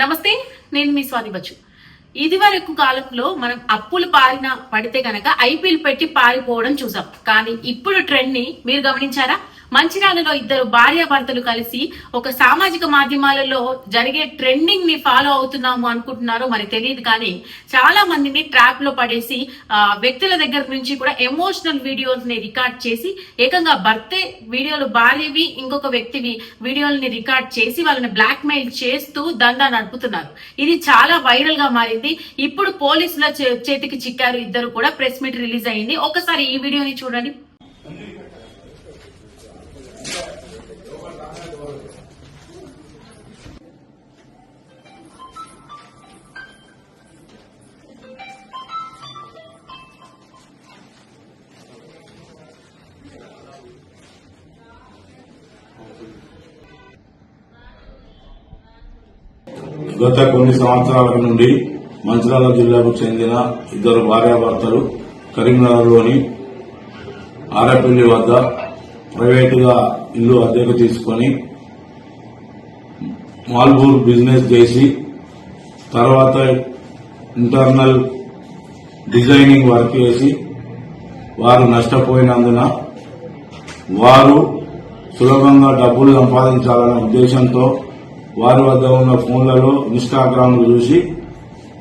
నమస్తే నేను మీ స్వాతి బచ్చు. ఇది వరకు కాలంలో మనం అప్పులు పారిన పడితే గనక ఐపీఎల్ పెట్టి పారిపోవడం చూసాం. కానీ ఇప్పుడు ట్రెండ్ని మీరు గమనించారా? మంచిర్యాలలో ఇద్దరు భార్యాభర్తలు కలిసి ఒక సామాజిక మాధ్యమాలలో జరిగే ట్రెండింగ్ని ఫాలో అవుతున్నాము అనుకుంటున్నారో మరి తెలియదు కానీ చాలా మందిని ట్రాప్లో పడేసి ఆ, వ్యక్తుల దగ్గర నుంచి కూడా ఎమోషనల్ వీడియోస్ని రికార్డ్ చేసి ఏకంగా భర్తే వీడియోలు భార్యవి ఇంకొక వ్యక్తివి వీడియోలని రికార్డ్ చేసి వాళ్ళని బ్లాక్ మెయిల్ చేస్తూ దందా నడుపుతున్నారు. ఇది చాలా వైరల్గా మారింది. ఇప్పుడు పోలీసుల చే- చేతికి చిక్కారు ఇద్దరు కూడా ప్రెస్ మీట్ రిలీజ్ అయింది. ఒకసారి ఈ వీడియోని చూడండి. గత కొన్ని సంవత్సరాల నుండి మంచిర్యాల జిల్లాకు చెందిన ఇద్దరు భార్యాభర్తలు కరీంనగర్లోని ఆరపల్లి వద్ద ప్రైవేటుగా ఇల్లు అద్దెకు తీసుకొని మాల్బూర్ బిజినెస్ చేసి తర్వాత ఇంటర్నల్ డిజైనింగ్ వర్క్ చేసి వారు నష్టపోయినందున వారు సులభంగా డబ్బులు సంపాదించాలనే ఉద్దేశంతో వారి వద్ద ఉన్న ఫోన్లలో ఇన్స్టాగ్రామ్లు చూసి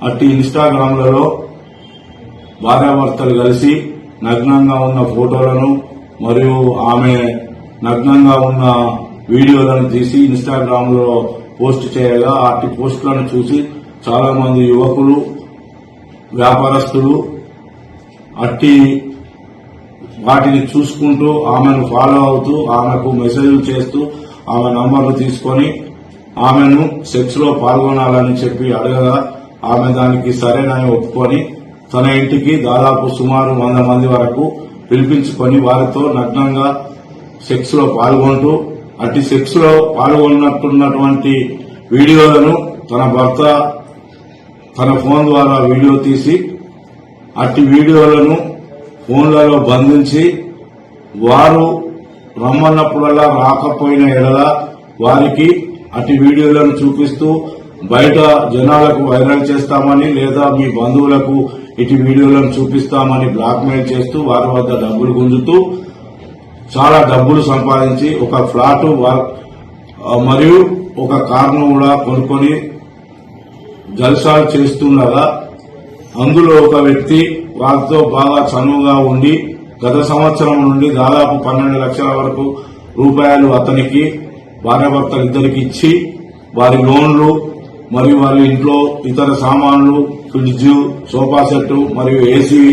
అట్టి ఇన్స్టాగ్రామ్లలో భార్యాభర్తలు కలిసి నగ్నంగా ఉన్న ఫోటోలను మరియు ఆమె నగ్నంగా ఉన్న వీడియోలను తీసి ఇన్స్టాగ్రామ్లో పోస్ట్ చేయగా అట్టి పోస్టులను చూసి చాలా మంది యువకులు వ్యాపారస్తులు అట్టి వాటిని చూసుకుంటూ ఆమెను ఫాలో అవుతూ ఆమెకు మెసేజ్లు చేస్తూ ఆమె నంబర్లు తీసుకొని ఆమెను సెక్స్లో పాల్గొనాలని చెప్పి అడగగా ఆమె దానికి సరేనని ఒప్పుకొని తన ఇంటికి దాదాపు సుమారు వంద మంది వరకు పిలిపించుకొని వారితో నగ్నంగా సెక్స్లో పాల్గొంటూ అట్టి సెక్స్లో పాల్గొన్నట్టున్నటువంటి వీడియోలను తన భర్త తన ఫోన్ ద్వారా వీడియో తీసి అట్టి వీడియోలను ఫోన్లలో బంధించి వారు రమ్మన్నప్పుడల్లా రాకపోయిన ఎడల వారికి అటు వీడియోలను చూపిస్తూ బయట జనాలకు వైరల్ చేస్తామని లేదా మీ బంధువులకు ఇటు వీడియోలను చూపిస్తామని బ్లాక్మెయిల్ చేస్తూ వారి వద్ద డబ్బులు గుంజుతూ చాలా డబ్బులు సంపాదించి ఒక ఫ్లాట్ మరియు ఒక కార్ను కూడా కొనుక్కొని జల్సాలు చేస్తుండగా అందులో ఒక వ్యక్తి వారితో బాగా చనువుగా ఉండి గత సంవత్సరం నుండి దాదాపు పన్నెండు లక్షల వరకు రూపాయలు అతనికి భార్యాభర్తలు ఇద్దరికి ఇచ్చి వారి లోన్లు మరియు వారి ఇంట్లో ఇతర సామాన్లు ఫ్రిడ్జ్ సోఫా సెట్ మరియు ఏసీ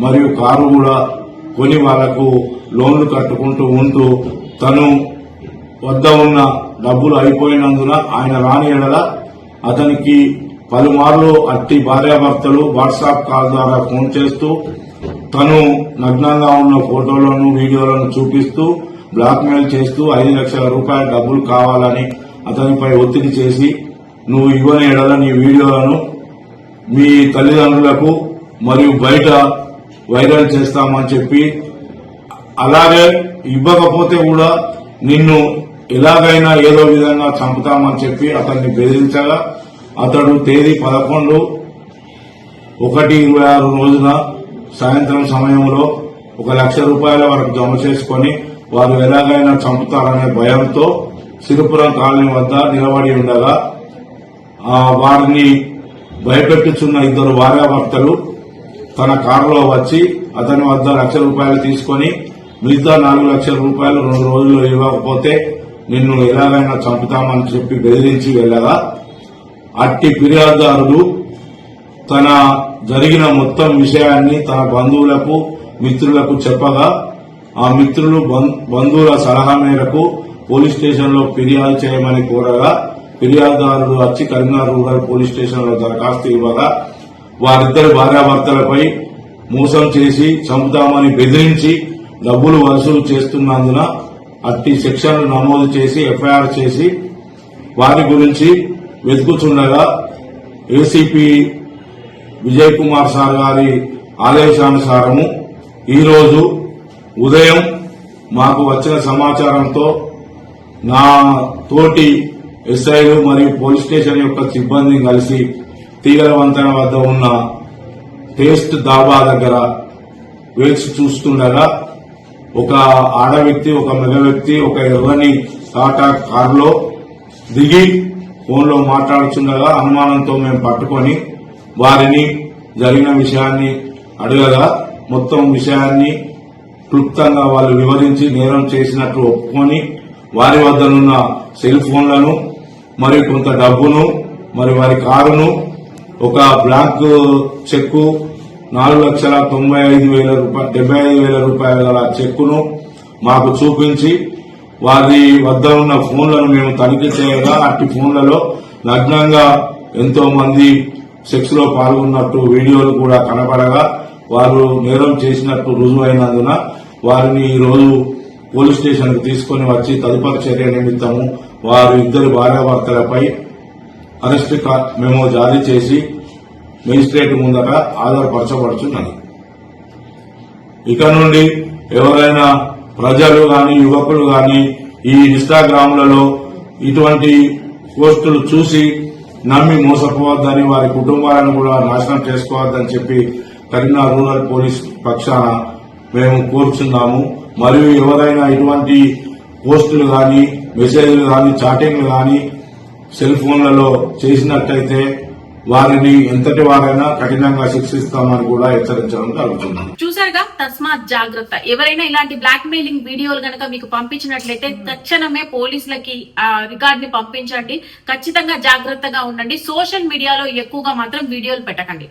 మరియు కారు కూడా కొని వాళ్ళకు లోన్లు కట్టుకుంటూ ఉంటూ తను వద్ద ఉన్న డబ్బులు అయిపోయినందున ఆయన రాని ఎడల అతనికి పలుమార్లు అట్టి భార్యాభర్తలు వాట్సాప్ కాల్ ద్వారా ఫోన్ చేస్తూ తను నగ్నంగా ఉన్న ఫోటోలను వీడియోలను చూపిస్తూ బ్లాక్మెయిల్ చేస్తూ ఐదు లక్షల రూపాయల డబ్బులు కావాలని అతనిపై ఒత్తిడి చేసి నువ్వు ఇవ్వని ఎడల నీ వీడియోలను మీ తల్లిదండ్రులకు మరియు బయట వైరల్ చేస్తామని చెప్పి అలాగే ఇవ్వకపోతే కూడా నిన్ను ఎలాగైనా ఏదో విధంగా చంపుతామని చెప్పి అతన్ని బెదిరించగా అతడు తేదీ పదకొండు ఒకటి ఇరవై ఆరు రోజున సాయంత్రం సమయంలో ఒక లక్ష రూపాయల వరకు జమ చేసుకొని వారు ఎలాగైనా చంపుతారనే భయంతో సిరిపురం కాలనీ వద్ద నిలబడి ఉండగా ఆ వారిని భయపెట్టుచున్న ఇద్దరు భార్యాభర్తలు తన కారులో వచ్చి అతని వద్ద లక్ష రూపాయలు తీసుకొని మిగతా నాలుగు లక్షల రూపాయలు రెండు రోజులు ఇవ్వకపోతే నిన్ను ఎలాగైనా చంపుతామని చెప్పి బెదిరించి వెళ్ళగా అట్టి ఫిర్యాదుదారుడు తన జరిగిన మొత్తం విషయాన్ని తన బంధువులకు మిత్రులకు చెప్పగా ఆ మిత్రులు బం- బంధువుల సలహా మేరకు పోలీస్ స్టేషన్లో ఫిర్యాదు చేయమని కోరగా ఫిర్యాదుదారుడు వచ్చి కరీంనగర్ రూరల్ పోలీస్ స్టేషన్లో దరఖాస్తు ఇవ్వగా వారిద్దరి భార్యాభర్తలపై మోసం చేసి చంపుతామని బెదిరించి డబ్బులు వసూలు చేస్తున్నందున అట్టి సెక్షన్లు నమోదు చేసి ఎఫ్ఐఆర్ చేసి వారి గురించి వెతుకుచుండగా ఏసీపీ విజయ్ కుమార్ సార్ గారి ఆదేశానుసారము ఈరోజు ఉదయం మాకు వచ్చిన సమాచారంతో నా తోటి ఎస్ఐలు మరియు పోలీస్ స్టేషన్ యొక్క సిబ్బందిని కలిసి తీగల వంతెన వద్ద ఉన్న టేస్ట్ దాబా దగ్గర వేచి చూస్తుండగా ఒక ఆడ వ్యక్తి ఒక మగ వ్యక్తి ఒక ఎర్రని టాటా కారులో దిగి ఫోన్లో మాట్లాడుతుండగా అనుమానంతో మేము పట్టుకొని వారిని జరిగిన విషయాన్ని అడగగా మొత్తం విషయాన్ని క్లుప్తంగా వాళ్ళు వివరించి నేరం చేసినట్లు ఒప్పుకొని వారి వద్దనున్న సెల్ ఫోన్లను మరి కొంత డబ్బును మరి వారి కారును ఒక బ్లాంక్ చెక్కు నాలుగు లక్షల తొంభై ఐదు వేల రూపాయలు డెబ్బై ఐదు వేల రూపాయల గల చెక్కును మాకు చూపించి వారి వద్ద ఉన్న ఫోన్లను మేము తనిఖీ చేయగా అట్టి ఫోన్లలో నగ్నంగా ఎంతో మంది సెక్స్లో పాల్గొన్నట్టు వీడియోలు కూడా కనబడగా వారు నేరం చేసినట్టు రుజువైనందున వారిని ఈరోజు పోలీస్ స్టేషన్కు తీసుకుని వచ్చి తదుపరి చర్య నిమిత్తము వారు ఇద్దరు భార్యాభర్తలపై అరెస్ట్ మేము జారీ చేసి మేజిస్ట్రేట్ ముందట ఆధారపరచబడుచున్నది. ఇక నుండి ఎవరైనా ప్రజలు గాని యువకులు గాని ఈ ఇన్స్టాగ్రామ్లలో ఇటువంటి పోస్టులు చూసి నమ్మి మోసపోవద్దని వారి కుటుంబాలను కూడా నాశనం చేసుకోవద్దని చెప్పి కరీంనగర్ రూరల్ పోలీస్ పక్షాన మేము కోరుచున్నాము. మరియు ఎవరైనా ఇటువంటి పోస్టులు గాని మెసేజ్లు గాని చాటింగ్లు గాని సెల్ ఫోన్లలో చేసినట్టయితే వారిని ఎంతటి వారైనా కఠినంగా శిక్షిస్తామని కూడా హెచ్చరించడం జరుగుతుంది. చూసారుగా తస్మాత్ జాగ్రత్త. ఎవరైనా ఇలాంటి బ్లాక్ మెయిలింగ్ వీడియోలు గనక మీకు పంపించినట్లయితే తక్షణమే పోలీసులకి ఆ రికార్డ్ని పంపించండి. ఖచ్చితంగా జాగ్రత్తగా ఉండండి. సోషల్ మీడియాలో ఎక్కువగా మాత్రం వీడియోలు పెట్టకండి.